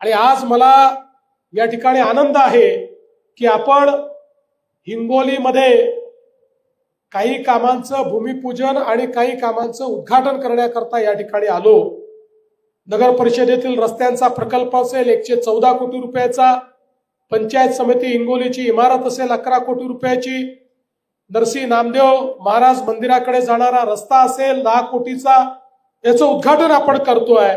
आणि आज मला या ठिकाणी आनंद आहे की आपण हिंगोलीमध्ये काही कामांचं भूमिपूजन आणि काही कामांचं उद्घाटन करण्याकरता या ठिकाणी आलो. नगर परिषदेतील रस्त्यांचा प्रकल्प असेल एकशे चौदा कोटी रुपयाचा. पंचायत समिती हिंगोलीची इमारत असेल अकरा कोटी रुपयाची. नरसी नामदेव महाराज मंदिराकडे जाणारा रस्ता असेल दहा कोटीचा. याचं उद्घाटन आपण करतोय.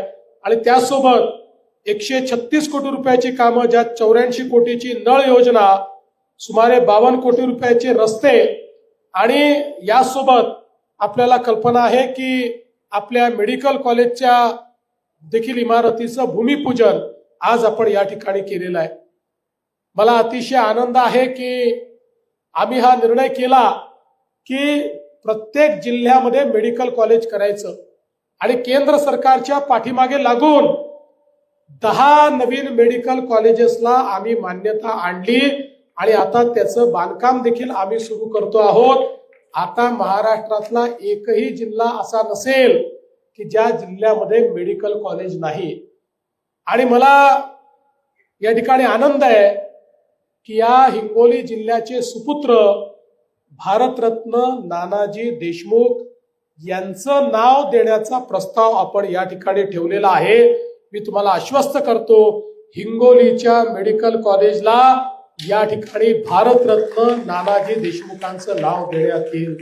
आणि त्यासोबत एकशे छत्तीस कोटी रुपयाची कामं ज्यात चौऱ्याऐंशी कोटीची नळ योजना सुमारे बावन्न कोटी रुपयाचे रस्ते आणि यासोबत आपल्याला कल्पना आहे की आपल्या मेडिकल कॉलेजच्या देखील इमारतीचं भूमिपूजन आज आपण या ठिकाणी केलेलं आहे. मला अतिशय आनंद आहे की आम्ही हा निर्णय केला की प्रत्येक जिल्ह्यामध्ये मेडिकल कॉलेज करायचं आणि केंद्र सरकारच्या पाठीमागे लागून दहा नवीन मेडिकल कॉलेजेसला आम्ही मान्यता आणली आणि आता त्याचं बांधकाम देखील आम्ही सुरू करतो आहोत. आता महाराष्ट्रातला एकही जिल्हा असा नसेल की ज्या जिल्ह्यामध्ये मेडिकल कॉलेज नाही. आणि मला या ठिकाणी आनंद आहे की या हिंगोली जिल्ह्याचे सुपुत्र भारतरत्न नानाजी देशमुख यांचं नाव देण्याचा प्रस्ताव आपण या ठिकाणी ठेवलेला आहे. मी तुम्हाला आश्वस्त करतो हिंगोलीच्या मेडिकल कॉलेजला या ठिकाणी भारतरत्न नानाजी देशमुखांचं नाव देण्यात येईल.